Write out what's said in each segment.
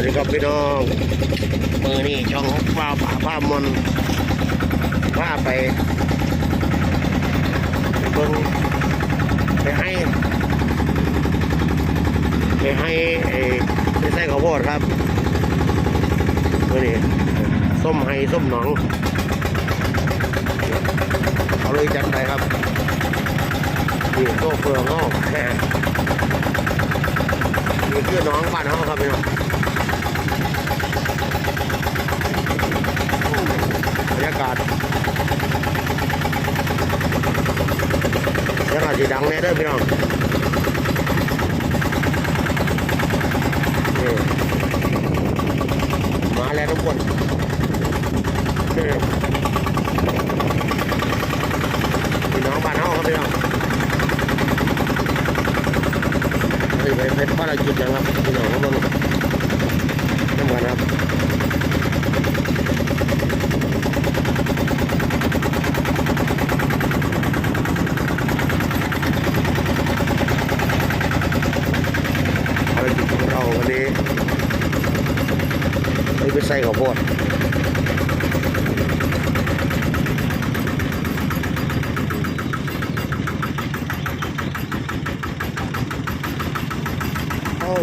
วัสดีครับพี่น้องมือนี่ช่องฟ้าป่าผ้ามนผ้าไปไปเบิ่งไปให้ไปให้ไอ้ไปใส่ข้าวโพดครับมือนี่ส้มให้ส้มหนองเอาเลยจัดไปครับนี่โซเฟืองงอกแค่นี่คือน้องบ้านเขาครับพี่น้อง บรรยากาศบรรยากาศสีดังแน่เด้อพี่น้องมาแล้วทุกคนพี่น้องบ้านเขาครับพี่น้องนี่ไปเป็นภารกิจนะครับพี่น้องเขาเบิ่งน้ำกันครับ ภารกิจของเราวันนี้ ไส่ข้าวโพดโอ้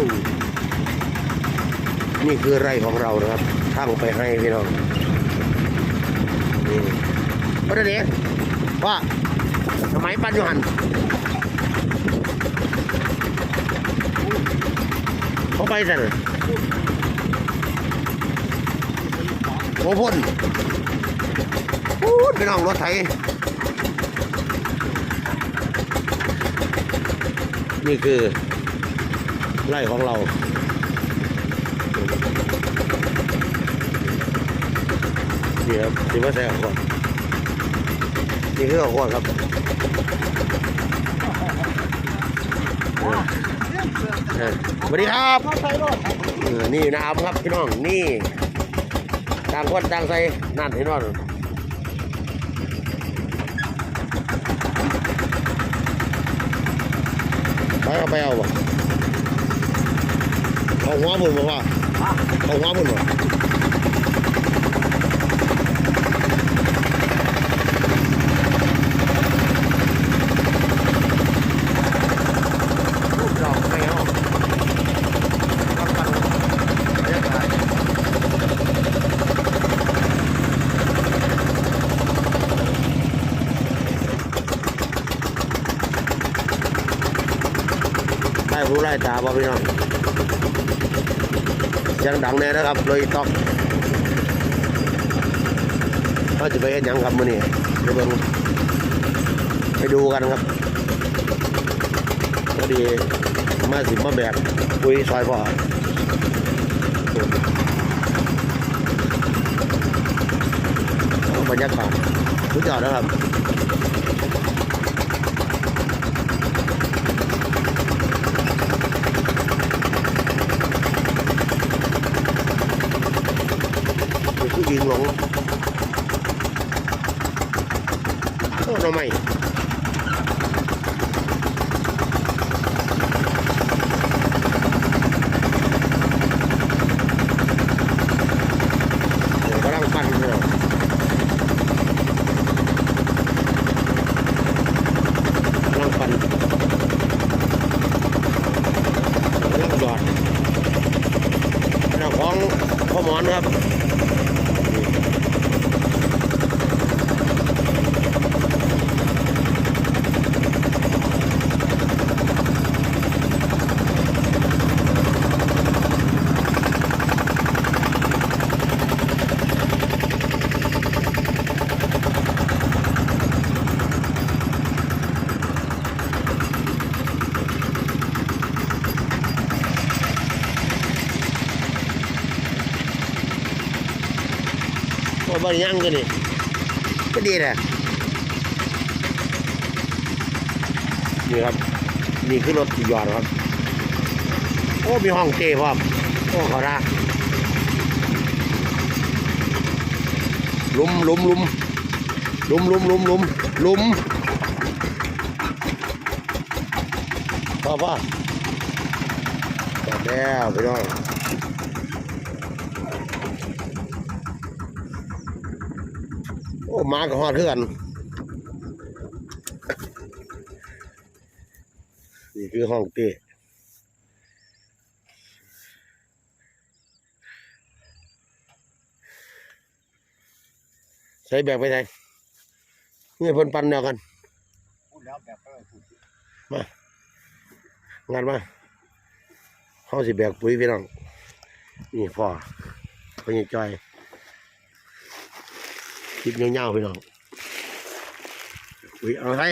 นี่คือไร่ของเรานะครับทางไปให้พี่น้องนี่ว่าเด็กว่าสมัยปันอยูหันเขาไปสั่น โอ้พ่นพูดไปน้องรถไถนี่คือไร่ของเรานี่ครับสิว่าใส่ข้าวโพดนี่คือข้าวโพดครับสวัสดีครับเออนี่น้ำครับพี่น้องนี่ ต่างคนต่างใส่นั่นเห็นว่าไปเอาไปเอาบ่เอาหัวบุญบ่ว่าเอาหัวบุญบ่เราไม่เอาต้องกันบรรยากาศ ได้รู้ไล่ตาบ่พี่น้องยังดังแน่นะครับเลยตอกเราจะไปเห็นยังครับมือนี้ไปเบิ่งไปดูกันครับพอดีมาสิมาแบกคุยซอยพ่อบรรยากาศสุดยอดนะครับ ยิงลงโอ้เราไม่ ว่าบริยังกันนี่ก็ดีแหละนี่ครับ นี่คือรถที่หยอดครับ โอ้ มีห้องเต้พร้อมโอ้เขาละลุมลุมลุมลุมลุมลุมลุมลุมพ่อพ่อจอดแล้วไปน้อง อ้หมากับฮอดเพื่อนนี่คือห้องเต้ใช้แบบไปไหนนี่เพิ่นปันแนวกันพูดแล้วแบบก็พูดงานมาเขาสิแบกปุ๋ยพี่น้องนี่พ่อพ่อใหญ่จอยค ลิปเงาวๆพี่น้องปุ๋ยเอาไง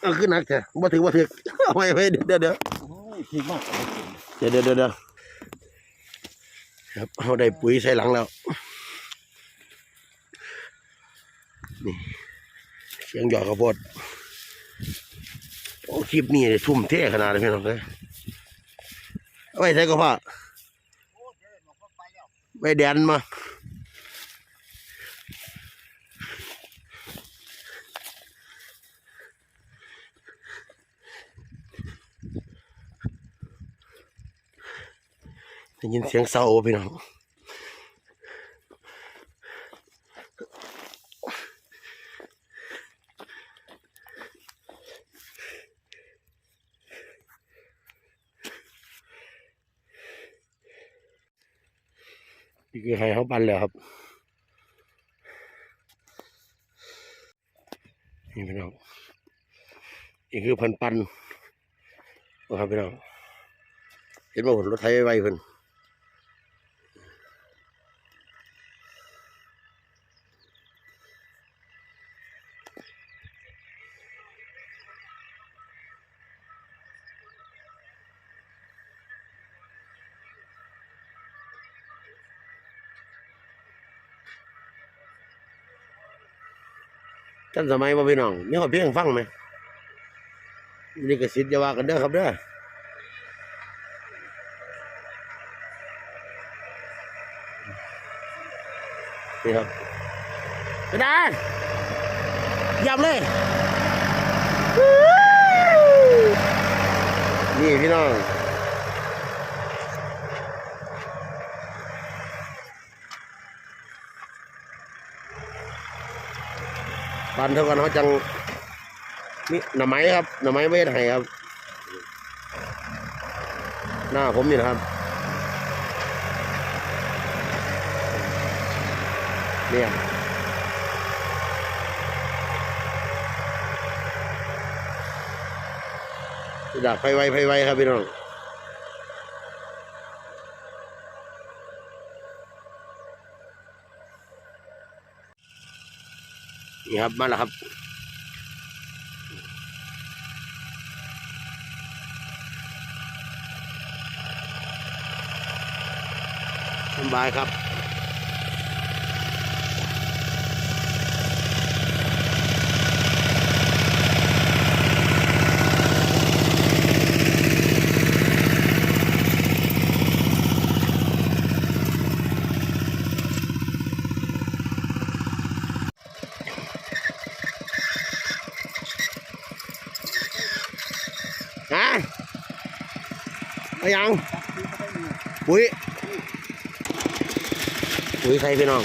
เอาขึ้นหนักเถอะบ่ถือบ่ถือเอาไว้ไว้เดี๋ยวเดี๋ยวเดี๋ยวโอ้ยทิ้งมากเดี๋ยวเดี๋ยวเดี๋ยวเดี๋ยวครับเขาได้ปุ๋ยใส่หลังแล้วนี่เสียงหยอดข้าวโพดโอ้คลิปนี้ทุ่มเทขนาดเลยพี่น้องเลยเอาไว้ใส่ก็พ่อโอ้เดี๋ยวหมอกไปแล้วไว้แดนมา ได้ยินเสียงเศร้าพี่น้องนี่คือให้เขาปันแล้วครับนี่พี่น้องนี่คือพันปันนะครับพี่น้องเห็นว่าผลรถไถไวๆเพิ่น ท่านสมัยว่าพี่น้องมีขอเพียงฟังไหมนี่ก็สิทธิ์จะว่ากันเด้อครับเด้อนี่ครับไปได้ยับเลย นี่พี่น้อง ปันเท่ากันเขาจังนี่หน่อไม้ครับหน่อไม้ไม่ได้ให้ครับ หน้าผมนี่นะครับเนี่ยดักไฟไวไฟไวครับพี่น้อง นี่ครับมาแล้วครับสบายครับ ฮะ เอายังปุ๋ยปุ๋ยใครพี่น้อง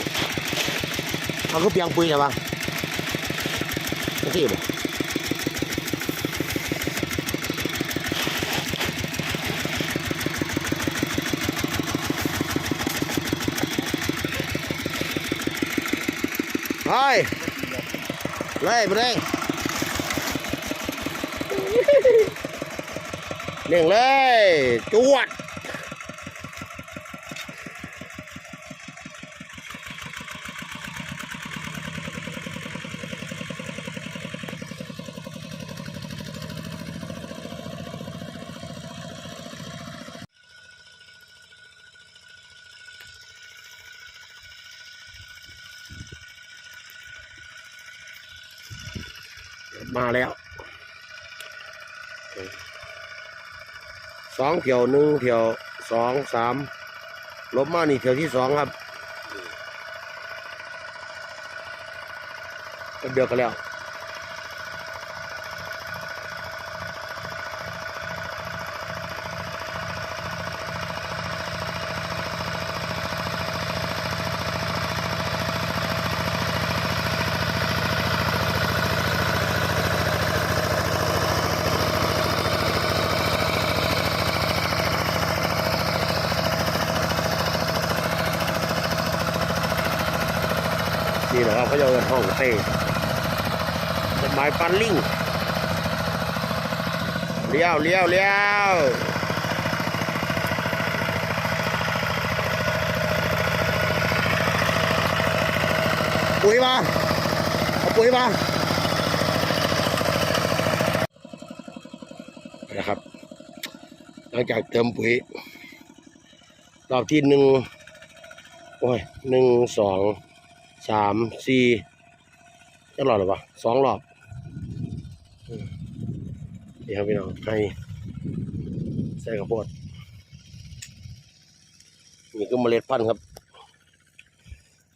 เขาก็เปียงปุ๋ยใช่ปะไม่ใช่บ่ไปเลยไปเลย เร่งเลย จวด มาแล้ว สองเที่ยวหนึ่งเที่ยวสองสามลบมานี่เที่ยวที่สองครับแป๊บเดียวกันแล้ว นี่แหละครับเขาจะเอาห้องเต้ต้นไม้ปันลิงเลี้ยวเลี้ยวเลี้ยวปุ๋ยมาเอาปุ๋ยมานะครับ หลังจากเติมปุ๋ยรอบที่หนึ่งโอ้ยหนึ่งสอง สามสี่จะรอบหรือเปล่าสองรอบอืมเดี๋ยวครับพี่น้องให้ใส่ข้าวโพดนี่ก็เมล็ดพันธุ์ครับ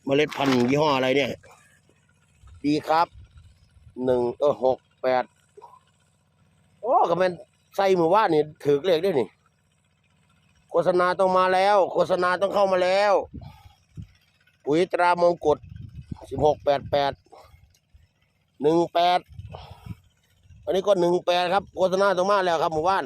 เมล็ดพันธุ์ยี่ห้ออะไรเนี่ยดีครับหนึ่งเออหกแปดโอ้ก็เป็นใส่หมู่บ้านนี่ถือเลขได้นี่โฆษณาต้องมาแล้ว โฆษณาต้องเข้ามาแล้ว ปุ๋ยตรามงกุฎ สิบหกแปดแปดหนึ่งแปดอันนี้ก็หนึ่งแปดครับโฆษณาต้องมาแล้วครับหมู่บ้าน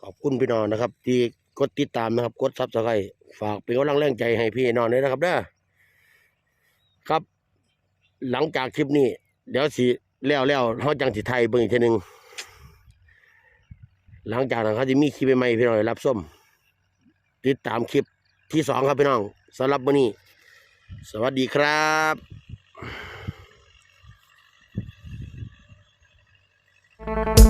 ขอบคุณพี่น้องนะครับ ที่กดติดตามนะครับ กดซับสไครต์ฝากเป็นกำลังแรงใจให้พี่น้องด้วยนะครับเด้อครับ หลังจากคลิปนี้ เดี๋ยวสิแล้วแล้วเขาจังสิไทยเบิ่งอีกทีหนึ่งหลังจากนั้นเขาจะมีคลิปใหม่พี่น้องรับส้มติดตามคลิป ที่สองครับพี่น้องสำหรับวันนี้ สวัสดีครับ Thank you.